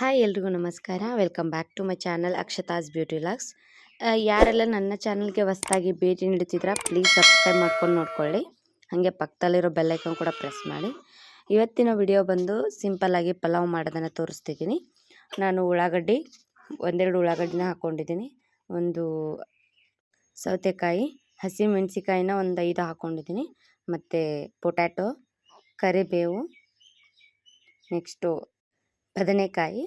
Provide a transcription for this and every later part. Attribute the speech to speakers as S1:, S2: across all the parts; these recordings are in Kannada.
S1: ಹಾಯ್ ಎಲ್ರಿಗೂ ನಮಸ್ಕಾರ. Welcome back to my channel Akshata's beauty logs ಯಾರೆಲ್ಲ ನನ್ನ ಚಾನಲ್ಗೆ ಹೊಸ್ದಾಗಿ ಭೇಟಿ ನೀಡುತ್ತಿದ್ರ ಪ್ಲೀಸ್ ಸಬ್ಸ್ಕ್ರೈಬ್ ಮಾಡ್ಕೊಂಡು ನೋಡ್ಕೊಳ್ಳಿ. ಹಾಗೆ ಪಕ್ಕದಲ್ಲಿರೋ ಬೆಲ್ಲೈಕನ್ ಕೂಡ ಪ್ರೆಸ್ ಮಾಡಿ. ಇವತ್ತಿನ ವಿಡಿಯೋ ಬಂದು ಸಿಂಪಲ್ಲಾಗಿ ಪಲಾವ್ ಮಾಡೋದನ್ನು ತೋರಿಸ್ತಿದ್ದೀನಿ. ನಾನು ಉಳ್ಳಾಗಡ್ಡಿ, ಒಂದೆರಡು ಉಳ್ಳಾಗಡ್ಡಿನ ಹಾಕ್ಕೊಂಡಿದ್ದೀನಿ ಒಂದು ಸೌತೆಕಾಯಿ ಹಸಿ ಮೆಣಸಿಕಾಯಿನ ಒಂದು ಐದು ಹಾಕ್ಕೊಂಡಿದ್ದೀನಿ ಮತ್ತು ಪೊಟ್ಯಾಟೊ, ಕರಿಬೇವು, ನೆಕ್ಸ್ಟು ಬದನೆಕಾಯಿ.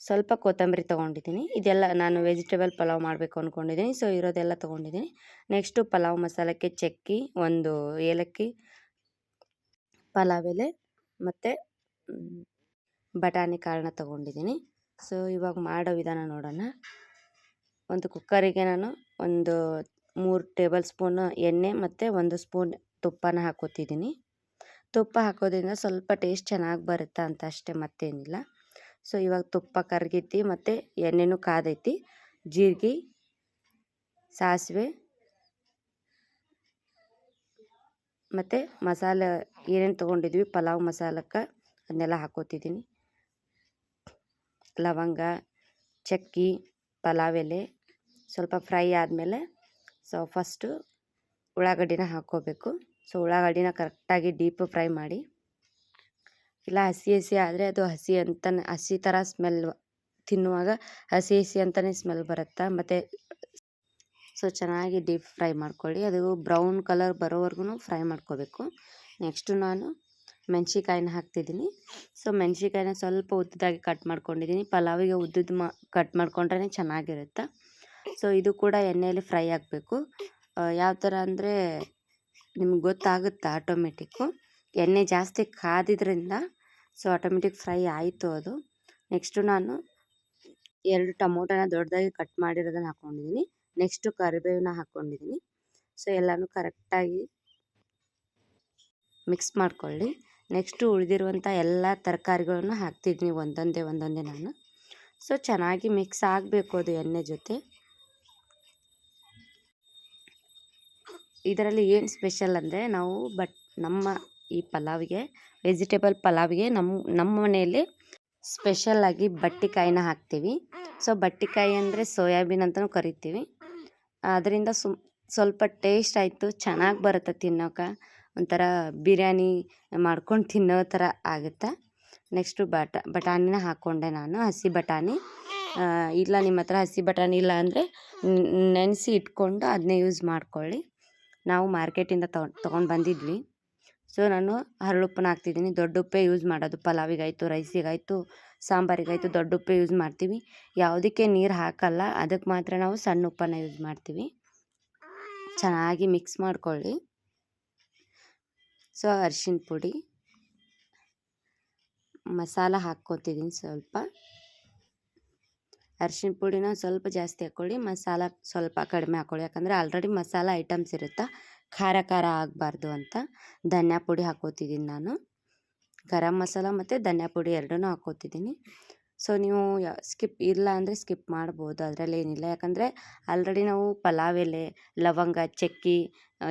S1: ಸ್ವಲ್ಪ ಕೊತ್ತಂಬರಿ ತೊಗೊಂಡಿದ್ದೀನಿ. ಇದೆಲ್ಲ ನಾನು ವೆಜಿಟೇಬಲ್ ಪಲಾವ್ ಮಾಡಬೇಕು ಅಂದ್ಕೊಂಡಿದ್ದೀನಿ ಸೊ ಇರೋದೆಲ್ಲ ತೊಗೊಂಡಿದ್ದೀನಿ. ನೆಕ್ಸ್ಟು ಪಲಾವ್ ಮಸಾಲಕ್ಕೆ ಚಕ್ಕಿ, ಒಂದು ಏಲಕ್ಕಿ, ಪಲಾವ್ ಎಲೆ ಮತ್ತು ಬಟಾಣಿ ಕಾಳನ್ನ ತೊಗೊಂಡಿದ್ದೀನಿ. ಸೊ ಇವಾಗ ಮಾಡೋ ವಿಧಾನ ನೋಡೋಣ. ಒಂದು ಕುಕ್ಕರಿಗೆ ನಾನು ಒಂದು ಮೂರು ಟೇಬಲ್ ಸ್ಪೂನ್ ಎಣ್ಣೆ ಮತ್ತು ಒಂದು ಸ್ಪೂನ್ ತುಪ್ಪನ ಹಾಕೋತಿದ್ದೀನಿ ತುಪ್ಪ ಹಾಕೋದ್ರಿಂದ ಸ್ವಲ್ಪ ಟೇಸ್ಟ್ ಚೆನ್ನಾಗಿ ಬರುತ್ತೆ ಅಂತ ಅಷ್ಟೇ ಮತ್ತೇನಿಲ್ಲ. ಸೊ, ಇವಾಗ ತುಪ್ಪ ಕರಗೈತಿ ಮತ್ತು ಎಣ್ಣೆನೂ ಕಾದೈತಿ. ಜೀರಿಗೆ, ಸಾಸಿವೆ ಮತ್ತು ಮಸಾಲೆ ಏನೇನು ತೊಗೊಂಡಿದ್ವಿ, ಪಲಾವ್ ಮಸಾಲಕ್ಕೆ ಅದನ್ನೆಲ್ಲ ಹಾಕೋತಿದ್ದೀನಿ. ಲವಂಗ, ಚಕ್ಕಿ, ಪಲಾವ್ ಎಲೆ ಸ್ವಲ್ಪ ಫ್ರೈ ಆದಮೇಲೆ ಸೊ, ಫಸ್ಟು ಉಳ್ಳಾಗಡ್ಡಿನ ಹಾಕ್ಕೋಬೇಕು ಸೊ, ಉಳ್ಳಾಗಡ್ಡಿನ ಕರೆಕ್ಟಾಗಿ ಡೀಪ್ ಫ್ರೈ ಮಾಡಿ. ಇಲ್ಲ ಹಸಿ ಹಸಿ ಆದರೆ ಅದು ಹಸಿ ಅಂತ ಹಸಿ ಥರ ಸ್ಮೆಲ್ ತಿನ್ನುವಾಗ ಹಸಿ ಹಸಿ ಅಂತಲೇ ಸ್ಮೆಲ್ ಬರುತ್ತೆ? ಮತ್ತು ಸೊ, ಚೆನ್ನಾಗಿ ಡೀಪ್ ಫ್ರೈ ಮಾಡ್ಕೊಳ್ಳಿ. ಅದು ಬ್ರೌನ್ ಕಲರ್ ಬರೋವರೆಗೂ ಫ್ರೈ ಮಾಡ್ಕೋಬೇಕು. ನೆಕ್ಸ್ಟು ನಾನು ಮೆಣ್ಸಿಕಾಯಿನ ಹಾಕ್ತಿದ್ದೀನಿ. ಸೊ ಮೆಣ್ಸಿಕಾಯಿನ ಸ್ವಲ್ಪ ಉದ್ದದಾಗಿ ಕಟ್ ಮಾಡ್ಕೊಂಡಿದ್ದೀನಿ. ಪಲಾವಿಗೆ ಉದ್ದದ ಮಾ, ಕಟ್ ಮಾಡ್ಕೊಂಡ್ರೆ ಚೆನ್ನಾಗಿರುತ್ತೆ. ಸೊ, ಇದು ಕೂಡ ಎಣ್ಣೆಯಲ್ಲಿ ಫ್ರೈ ಆಗಬೇಕು. ಯಾವ ಥರ ಅಂದರೆ ನಿಮ್ಗೆ ಗೊತ್ತಾಗುತ್ತೆ ಆಟೋಮೆಟಿಕ್ಕು? ಎಣ್ಣೆ ಜಾಸ್ತಿ ಕಾದಿದ್ರಿಂದ ಸೊ ಆಟೋಮೆಟಿಕ್ ಫ್ರೈ ಆಯಿತು ಅದು. ನೆಕ್ಸ್ಟು ನಾನು ಎರಡು ಟೊಮೊಟೊನ ದೊಡ್ಡದಾಗಿ ಕಟ್ ಮಾಡಿರೋದನ್ನು ಹಾಕ್ಕೊಂಡಿದ್ದೀನಿ ನೆಕ್ಸ್ಟು ಕರಿಬೇವನ್ನ ಹಾಕ್ಕೊಂಡಿದ್ದೀನಿ ಸೊ ಎಲ್ಲನೂ ಕರೆಕ್ಟಾಗಿ ಮಿಕ್ಸ್ ಮಾಡ್ಕೊಳ್ಳಿ. ನೆಕ್ಸ್ಟು ಉಳಿದಿರುವಂಥ ಎಲ್ಲ ತರಕಾರಿಗಳನ್ನು ಹಾಕ್ತಿದ್ದೀನಿ ಒಂದೊಂದೇ ಒಂದೊಂದೇ ನಾನು. ಸೊ ಚೆನ್ನಾಗಿ ಮಿಕ್ಸ್ ಆಗಬೇಕು ಅದು ಎಣ್ಣೆ ಜೊತೆ. ಇದರಲ್ಲಿ ಏನು ಸ್ಪೆಷಲ್ ಅಂದರೆ ನಾವು ಬಟ್ ನಮ್ಮ ಈ ಪಲಾವಿಗೆ ವೆಜಿಟೇಬಲ್ ಪಲಾವಿಗೆ ನಮ್ಮ ನಮ್ಮ ಮನೆಯಲ್ಲಿ ಸ್ಪೆಷಲ್ಲಾಗಿ ಬಟ್ಟಿಕಾಯಿನ ಹಾಕ್ತೀವಿ. ಸೊ ಬಟ್ಟಿಕಾಯಿ ಅಂದರೆ ಸೋಯಾಬೀನ್ ಅಂತಲೂ ಕರಿತೀವಿ. ಅದರಿಂದ ಸು ಸ್ವಲ್ಪ ಟೇಸ್ಟ್ ಆಯಿತು, ಚೆನ್ನಾಗಿ ಬರುತ್ತೆ ತಿನ್ನೋಕೆ. ಒಂಥರ ಬಿರಿಯಾನಿ ಮಾಡ್ಕೊಂಡು ತಿನ್ನೋ ಥರ ಆಗುತ್ತೆ? ನೆಕ್ಸ್ಟು ಬಟ, ಬಟಾಣಿನ ಹಾಕ್ಕೊಂಡೆ ನಾನು, ಹಸಿ ಬಟಾಣಿ. ಇಲ್ಲ ನಿಮ್ಮ ಹತ್ರ ಹಸಿ ಬಟಾಣಿ ಇಲ್ಲ ಅಂದರೆ ನೆನೆಸಿ ಇಟ್ಕೊಂಡು ಅದನ್ನೇ ಯೂಸ್ ಮಾಡ್ಕೊಳ್ಳಿ. ನಾವು ಮಾರ್ಕೆಟಿಂದ ತಗೊಂಡು, ತೊಗೊಂಡು ಬಂದಿದ್ವಿ. ಸೊ, ನಾನು ಹರಳುಪ್ಪನ್ನ ಹಾಕ್ತಿದ್ದೀನಿ. ದೊಡ್ಡ ಉಪ್ಪೇ ಯೂಸ್ ಮಾಡೋದು. ಪಲಾವಿಗಾಯಿತು, ರೈಸಿಗಾಯಿತು, ಸಾಂಬಾರಿಗಾಯಿತು, ದೊಡ್ಡ ಉಪ್ಪೇ ಯೂಸ್ ಮಾಡ್ತೀವಿ. ಯಾವುದಕ್ಕೆ ನೀರು ಹಾಕಲ್ಲ, ಅದಕ್ಕೆ ಮಾತ್ರ ನಾವು ಸಣ್ಣ ಉಪ್ಪನ್ನ ಯೂಸ್ ಮಾಡ್ತೀವಿ. ಚೆನ್ನಾಗಿ ಮಿಕ್ಸ್ ಮಾಡ್ಕೊಳ್ಳಿ. ಸೊ ಅರಿಶಿನ ಪುಡಿ. ಮಸಾಲ ಹಾಕ್ಕೊತಿದ್ದೀನಿ ಸ್ವಲ್ಪ. ಅರಿಶಿನ ಪುಡಿನ ಸ್ವಲ್ಪ ಜಾಸ್ತಿ ಹಾಕ್ಕೊಳ್ಳಿ ಮಸಾಲ ಸ್ವಲ್ಪ ಕಡಿಮೆ ಹಾಕ್ಕೊಳ್ಳಿ ಯಾಕಂದರೆ ಆಲ್ರೆಡಿ ಮಸಾಲ ಐಟಮ್ಸ್ ಇರುತ್ತೆ, ಖಾರ ಖಾರ ಆಗಬಾರ್ದು ಅಂತ ಧನ್ಯಾ ಪುಡಿ ಹಾಕೋತಿದ್ದೀನಿ ನಾನು. ಗರಂ ಮಸಾಲ ಮತ್ತು ಧನ್ಯಾ ಪುಡಿ ಎರಡೂ ಹಾಕೋತಿದ್ದೀನಿ. ಸೊ ನೀವು ಸ್ಕಿಪ್ ಇಲ್ಲ ಅಂದರೆ ಸ್ಕಿಪ್ ಮಾಡ್ಬೋದು, ಅದರಲ್ಲಿ ಏನಿಲ್ಲ. ಯಾಕಂದರೆ ಆಲ್ರೆಡಿ ನಾವು ಪಲಾವ್ ಎಲೆ, ಲವಂಗ, ಚಕ್ಕಿ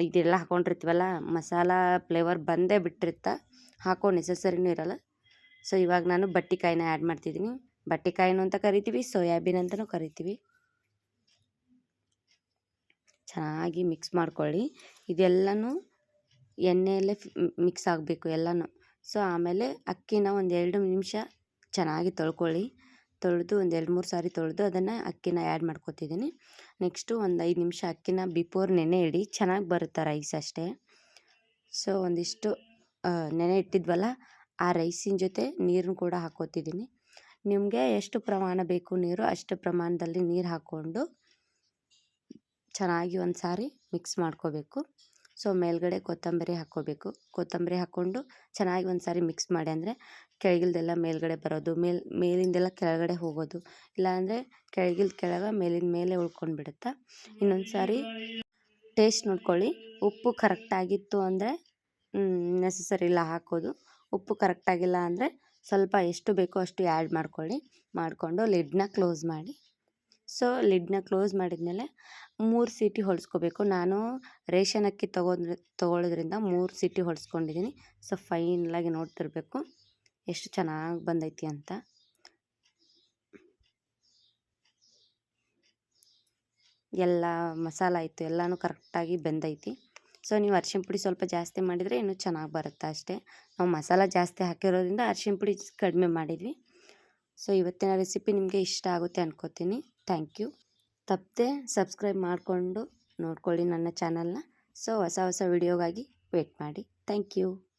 S1: ಇದೆಲ್ಲ ಹಾಕೊಂಡಿರ್ತೀವಲ್ಲ, ಮಸಾಲ ಫ್ಲೇವರ್ ಬಂದೇ ಬಿಟ್ಟಿರುತ್ತೆ, ಹಾಕೋ ನೆಸಸರಿನೂ ಇರಲ್ಲ. ಸೊ ಇವಾಗ ನಾನು ಬಟ್ಟಿಕಾಯಿನ ಆ್ಯಡ್ ಮಾಡ್ತಿದ್ದೀನಿ. ಬಟ್ಟಿಕಾಯಿನೂ ಅಂತ ಕರಿತೀವಿ, ಸೋಯಾಬೀನ್ ಅಂತಲೂ ಕರಿತೀವಿ. ಚೆನ್ನಾಗಿ ಮಿಕ್ಸ್ ಮಾಡ್ಕೊಳ್ಳಿ. ಇದೆಲ್ಲನೂ ಎಣ್ಣೆಯಲ್ಲೇ ಮಿಕ್ಸ್ ಆಗಬೇಕು ಎಲ್ಲನೂ. ಸೊ ಆಮೇಲೆ ಅಕ್ಕಿನ ಒಂದು ಎರಡು ನಿಮಿಷ ಚೆನ್ನಾಗಿ ತೊಳ್ಕೊಳ್ಳಿ. ತೊಳೆದು ಒಂದು ಎರಡು ಮೂರು ಸಾರಿ ತೊಳೆದು ಅದನ್ನು ಅಕ್ಕಿನ ಆ್ಯಡ್ ಮಾಡ್ಕೊತಿದ್ದೀನಿ. ನೆಕ್ಸ್ಟು ಒಂದು ಐದು ನಿಮಿಷ ಅಕ್ಕಿನ ಬಿಫೋರ್ ನೆನೆ ಇಡಿ. ಚೆನ್ನಾಗಿ ಬರುತ್ತೆ ರೈಸ್ ಅಷ್ಟೇ. ಸೊ ಒಂದಿಷ್ಟು ನೆನೆ ಇಟ್ಟಿದ್ವಲ್ಲ, ಆ ರೈಸಿನ ಜೊತೆ ನೀರನ್ನು ಕೂಡ ಹಾಕ್ಕೋತಿದ್ದೀನಿ ನಿಮಗೆ ಎಷ್ಟು ಪ್ರಮಾಣ ಬೇಕು ನೀರು, ಅಷ್ಟು ಪ್ರಮಾಣದಲ್ಲಿ ನೀರು ಹಾಕ್ಕೊಂಡು ಚೆನ್ನಾಗಿ ಒಂದು ಸಾರಿ ಮಿಕ್ಸ್ ಮಾಡ್ಕೋಬೇಕು. ಸೊ ಮೇಲ್ಗಡೆ ಕೊತ್ತಂಬರಿ ಹಾಕ್ಕೋಬೇಕು. ಕೊತ್ತಂಬರಿ ಹಾಕ್ಕೊಂಡು ಚೆನ್ನಾಗಿ ಒಂದು ಸಾರಿ ಮಿಕ್ಸ್ ಮಾಡಿ ಅಂದರೆ ಕೆಳಗಿಲ್ದೆಲ್ಲ ಮೇಲ್ಗಡೆ ಬರೋದು, ಮೇಲ್, ಮೇಲಿಂದೆಲ್ಲ ಕೆಳಗಡೆ ಹೋಗೋದು. ಇಲ್ಲಾಂದರೆ ಕೆಳಗಿಲ್ದ ಕೆಳಗೆ ಮೇಲಿಂದ ಮೇಲೆ ಉಳ್ಕೊಂಡು ಬಿಡುತ್ತೆ ಇನ್ನೊಂದು ಸಾರಿ ಟೇಸ್ಟ್ ನೋಡ್ಕೊಳ್ಳಿ. ಉಪ್ಪು ಕರೆಕ್ಟಾಗಿತ್ತು ಅಂದರೆ ನೆಸಸರಿ ಇಲ್ಲ ಹಾಕೋದು. ಉಪ್ಪು ಕರೆಕ್ಟಾಗಿಲ್ಲ ಅಂದರೆ ಸ್ವಲ್ಪ ಎಷ್ಟು ಬೇಕೋ ಅಷ್ಟು ಆ್ಯಡ್ ಮಾಡ್ಕೊಳ್ಳಿ. ಮಾಡಿಕೊಂಡು ಲಿಡ್ನ ಕ್ಲೋಸ್ ಮಾಡಿ. ಸೊ ಲಿಡ್ನ ಕ್ಲೋಸ್ ಮಾಡಿದ್ಮೇಲೆ ಮೂರು ಸೀಟಿ ಹೊಲಿಸ್ಕೋಬೇಕು. ನಾನು ರೇಷನ್ ಅಕ್ಕಿ ತೊಗೊಂಡ್ರೆ ತೊಗೊಳ್ಳೋದ್ರಿಂದ ಮೂರು ಸೀಟಿ ಹೊಲಿಸ್ಕೊಂಡಿದ್ದೀನಿ ಸೊ ಫೈನಲಾಗಿ ನೋಡ್ತಿರ್ಬೇಕು ಎಷ್ಟು ಚೆನ್ನಾಗಿ ಬಂದೈತಿ ಅಂತ. ಎಲ್ಲ ಮಸಾಲ ಆಯಿತು. ಎಲ್ಲನೂ ಕರೆಕ್ಟಾಗಿ ಬೆಂದೈತಿ. ಸೊ, ನೀವು ಅರ್ಶಿನ ಪುಡಿ ಸ್ವಲ್ಪ ಜಾಸ್ತಿ ಮಾಡಿದರೆ ಇನ್ನೂ ಚೆನ್ನಾಗಿ ಬರುತ್ತೆ ಅಷ್ಟೇ. ನಾವು ಮಸಾಲ ಜಾಸ್ತಿ ಹಾಕಿರೋದ್ರಿಂದ ಅರ್ಶಿನ ಪುಡಿ ಕಡಿಮೆ ಮಾಡಿದ್ವಿ. ಸೊ, ಇವತ್ತಿನ ರೆಸಿಪಿ ನಿಮಗೆ ಇಷ್ಟ ಆಗುತ್ತೆ ಅನ್ಕೋತೀನಿ. Thank you. ತಪ್ಪದೆ ಸಬ್ಸ್ಕ್ರೈಬ್ ಮಾಡಿಕೊಂಡು ನೋಡ್ಕೊಳ್ಳಿ ನನ್ನ ಚಾನಲ್ನ. ಸೊ, ಹೊಸ ಹೊಸ ವಿಡಿಯೋಗಾಗಿ ವೇಟ್ ಮಾಡಿ. Thank you.